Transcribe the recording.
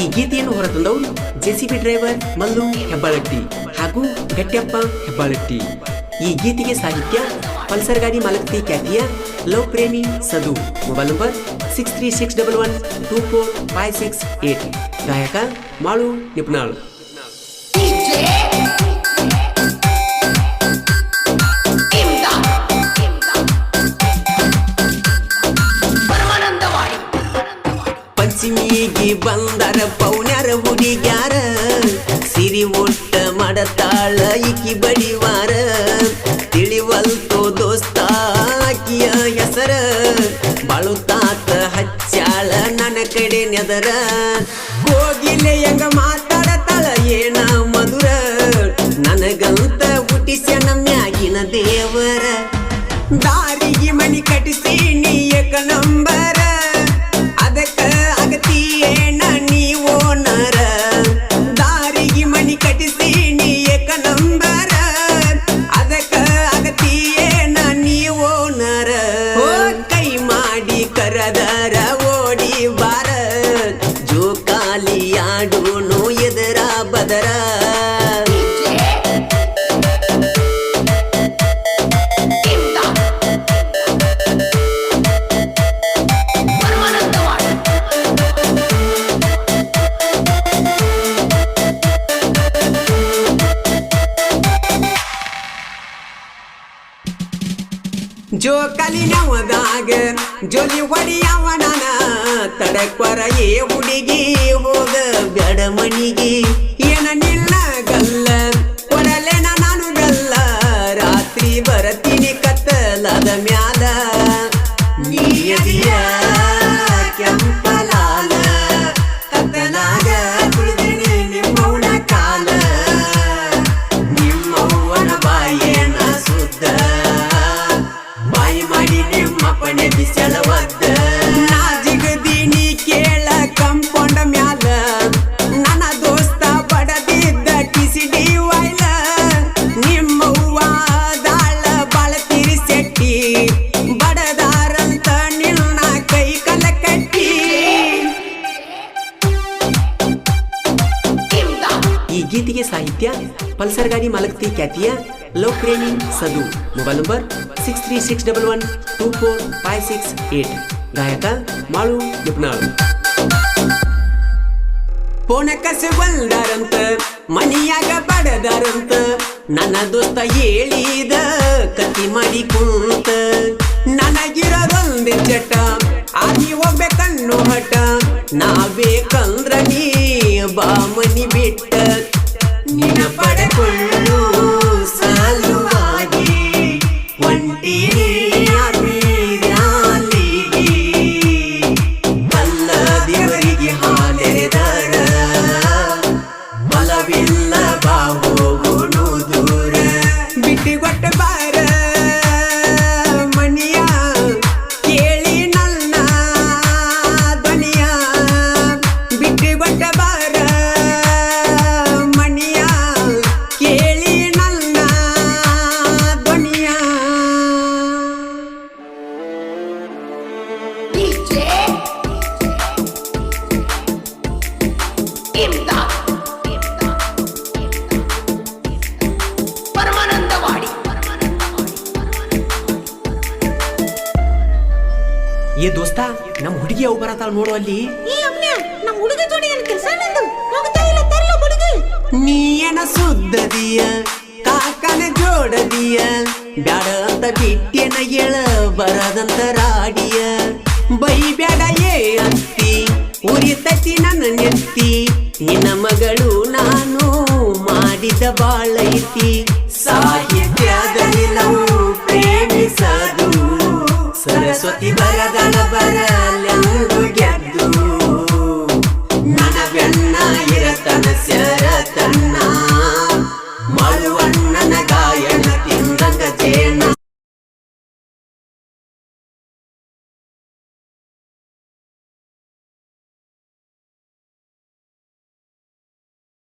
ಈ ಗೀತೆಯನ್ನು ಹೊರತಂದವರು ಜೆಸಿಬಿ ಡ್ರೈವರ್ ಮಲ್ಲು ಹೆಬ್ಬಾಳಟ್ಟಿ ಹಾಗೂ ಗಟ್ಟಿಯಪ್ಪ ಹೆಬ್ಬಾಳಟ್ಟಿ. ಈ ಗೀತೆಗೆ ಸಾಹಿತ್ಯ ಪಲ್ಸರ್ ಗಾಡಿ ಮಾಲಕ್ತಿ ಖ್ಯಾತಿಯ ಲವ್ ಪ್ರೇಮಿ Sadu. Mobile number six three six double one two four five six eight ಗಾಯಕ ಮಾಳು ನಿಪ್ನಾಳ್ ಪಂಚಮಿಗೆ ಬಂದರ ಪೌನ್ಯಾರ ಹುಡುಗ್ಯಾರ. ಸಿರಿ ಒಟ್ಟ ಮಾಡತಾಳ ಇಕಿ ಬಡಿವಾರ. ತಿಳಿವಲ್ತೋ ದೋಸ್ತ ಆಕಿಯ ಹೆಸರ. ಬಾಳುತಾತ ಹಚ್ಚಾಳ ನನ್ನ ಕಡೆ ನೆದರ. ಹೋಗಿಲೆ ಹೆಂಗ ಮಾತಾಡತಾಳ ಏನ ಮಧುರ. ನನಗಂತ ಹುಟ್ಟಿಸ್ಯ ನಮ್ಯಾಗಿನ ದೇವರ. ದಾರಿಗೆ ಮನಿ ಕಟ್ಟಿಸಿ ನೀ kadar ಜೋಕಾಲಿ ನವದಾಗ ಜೋಲಿ ಹೊಡಿಯವ ನಾನ ತಡಕ್ವರ ಏ ಹುಡುಗಿ ಹೋಗ ಬ್ಯಾಡ ಮನಿಗೆ. ಏನ ಈ ಗೀತೆಗೆ ಸಾಹಿತ್ಯ ಪಲ್ಸರ್ ಗಾಡಿ ಮಾಲಕ್ತಿ ಖ್ಯಾತಿಯ ಲವ್ ಪ್ರೇಮಿ Sadu. Mobile number six three six double one two four five six eight ಗಾಯಕ ಮಾಳು ನಿಪ್ನಾಳ್ ಫೋನ ಕಸೆ ಬಂದಾರಂತ ಮನಿಯಾಗ ಬಡದಾರಂತ ನನ್ನ ದೋಸ್ತ ಹೇಳಿದ ಕತಿ ಮಾಡಿ ಕುಂತ. ನನಗಿರೋದೊಂದೇ ಚಟ, ಆಗಿ ಹೋಗ್ಬೇಕನ್ನು ಹಠ ನಾವೇಕಂದ್ರ ನೀ ಬಾ ಮನಿ ಬಿಟ್ಟ. ಪಡೆಕೊಳ್ಳು ಸಲುವಾಗಿ ಒಂಟಿ ಅಲ್ಲ ದೇವರಿಗೆ ಹಾಲೆರೆದರ ಬಲವಿಲ್ಲ ಪರಮಾನಂದವಾಡಿ. ಏ ದೋಸ್ತ ನಮ್ಮ ಹುಡುಗಿ ಅವು ಬರತಾಳ ನೋಡು ಅಲ್ಲಿ. ಈ ಅಮ್ನೆ ನಮ್ಮ ಹುಡುಗ ಜೋಡಿ ಕೆಲಸ ನಿಂದು ಹೋಗ್ತಾ ಇಲ್ಲ ತರಲ ಹುಡುಗಿ? ನೀಯನ ಸುದ್ದದಿಯ ಕಾಕನ ಜೋಡದಿಯ ಬ್ಯಾಡ ಅಂತ ಬಿಟ್ಟೆನ ಎಳ ಬರದಂತ ರಾಡಿಯ. ಬೈ ಬ್ಯಾಡ ಏ ಅಂತಿ ಉರಿತತಿ ನನ್ನ ನೆತ್ತಿ ನಿನ್ನ ಮಗಳು ನಾನು ಮಾಡಿದ ಬಾಳೈತಿ ಸಾಹಿತ್ಯದಲ್ಲಿ